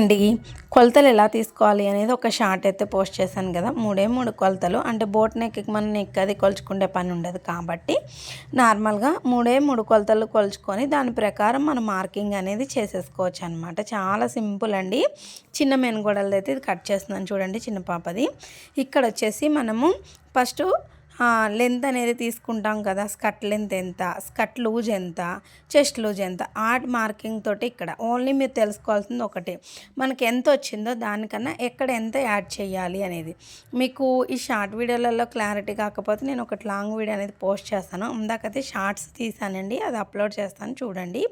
అండి కొలతలు ఎలా తీసుకోవాలి అనేది ఒక షార్ట్ అయితే పోస్ట్ చేశాను కదా. మూడే మూడు కొలతలు. అంటే బోట్ నెక్కి మనం నెక్ అది కొలుచుకునే పని ఉండదు కాబట్టి నార్మల్గా మూడే మూడు కొలతలు కొలుచుకొని దాని ప్రకారం మనం మార్కింగ్ అనేది చేసేసుకోవచ్చు అనమాట చాలా సింపుల్ అండి. చిన్న మెనుగోడలది అయితే ఇది కట్ చేస్తున్నాను చూడండి చిన్న పాపది. ఇక్కడ వచ్చేసి మనము ఫస్ట్ లెంత్ అనేది తీసుకుంటాం కదా స్కట్ లెంత్ ఎంత స్కట్ లూజ్ ఎంత చెస్ట్ లూజ్ ఎంత ఆర్ట్ మార్కింగ్ తోటి ఇక్కడ. ఓన్లీ మీరు తెలుసుకోవాల్సింది ఒకటి. మనకి ఎంత వచ్చిందో దానికన్నా ఎక్కడ ఎంత యాడ్ చేయాలి అనేది. మీకు ఈ షార్ట్ వీడియోలలో క్లారిటీ కాకపోతే నేను ఒకటి లాంగ్ వీడియో అనేది పోస్ట్ చేస్తాను. ఇందాకైతే షార్ట్స్ తీసానండి అది అప్లోడ్ చేస్తాను చూడండి.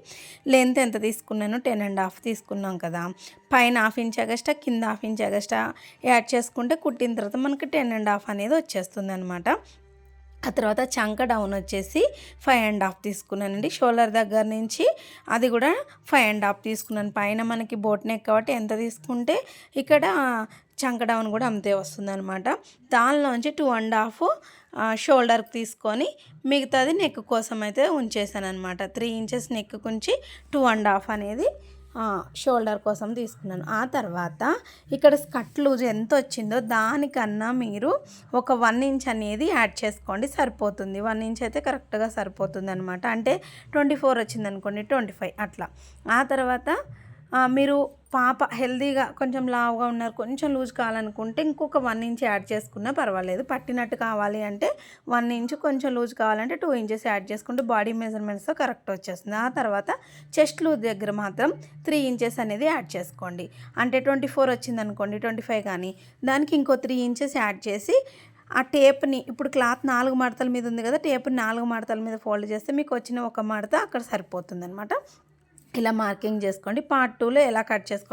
లెంత్ ఎంత తీసుకున్నాను? టెన్ అండ్ హాఫ్ తీసుకున్నాం కదా. పైన హాఫ్ ఇంచ్ అగస్టా కింద హాఫ్ ఇంచ్ అగస్టా యాడ్ చేసుకుంటే కుట్టిన తర్వాత మనకి టెన్ అండ్ హాఫ్ అనేది వచ్చేస్తుంది అనమాట ఆ తర్వాత చంక డౌన్ వచ్చేసి ఫైవ్ అండ్ హాఫ్ తీసుకున్నానండి. షోల్డర్ దగ్గర నుంచి అది కూడా ఫైవ్ అండ్ హాఫ్ తీసుకున్నాను. పైన మనకి బోట్ నెక్ కాబట్టి ఎంత తీసుకుంటే ఇక్కడ చంక డౌన్ కూడా అంతే వస్తుంది అనమాట దానిలోంచి టూ అండ్ హాఫ్ షోల్డర్కి తీసుకొని మిగతాది నెక్ కోసం అయితే ఉంచేసాను అనమాట త్రీ ఇంచెస్ నెక్ ఉంచి టూ అండ్ హాఫ్ అనేది షోల్డర్ కోసం తీసుకున్నాను. ఆ తర్వాత ఇక్కడ స్కట్ లూజ్ ఎంత వచ్చిందో దానికన్నా మీరు ఒక వన్ ఇంచ్ అనేది యాడ్ చేసుకోండి సరిపోతుంది. వన్ ఇంచ్ అయితే కరెక్ట్గా సరిపోతుంది అనమాట అంటే ట్వంటీ ఫోర్ వచ్చింది అనుకోండి ట్వంటీ ఫైవ్ అట్లా. ఆ తర్వాత మీరు పాప హెల్దీగా కొంచెం లావుగా ఉన్నారు కొంచెం లూజ్ కావాలనుకుంటే ఇంకొక వన్ ఇంచ్ యాడ్ చేసుకున్నా పర్వాలేదు. పట్టినట్టు కావాలి అంటే వన్ ఇంచ్ కొంచెం లూజ్ కావాలంటే టూ ఇంచెస్ యాడ్ చేసుకుంటే బాడీ మెజర్మెంట్స్తో కరెక్ట్ వచ్చేస్తుంది. ఆ తర్వాత చెస్ట్ లూజ్ దగ్గర మాత్రం త్రీ ఇంచెస్ అనేది యాడ్ చేసుకోండి. అంటే ట్వంటీ ఫోర్ వచ్చింది అనుకోండి ట్వంటీ ఫైవ్ కానీ దానికి ఇంకో త్రీ ఇంచెస్ యాడ్ చేసి ఆ టేప్ని ఇప్పుడు క్లాత్ నాలుగు మడతల మీద ఉంది కదా టేప్ని నాలుగు మడతల మీద ఫోల్డ్ చేస్తే మీకు వచ్చిన ఒక మడత అక్కడ సరిపోతుంది అనమాట ఇలా మార్కింగ్ చేసుకోండి. పార్ట్ టూలో ఎలా కట్ చేసుకో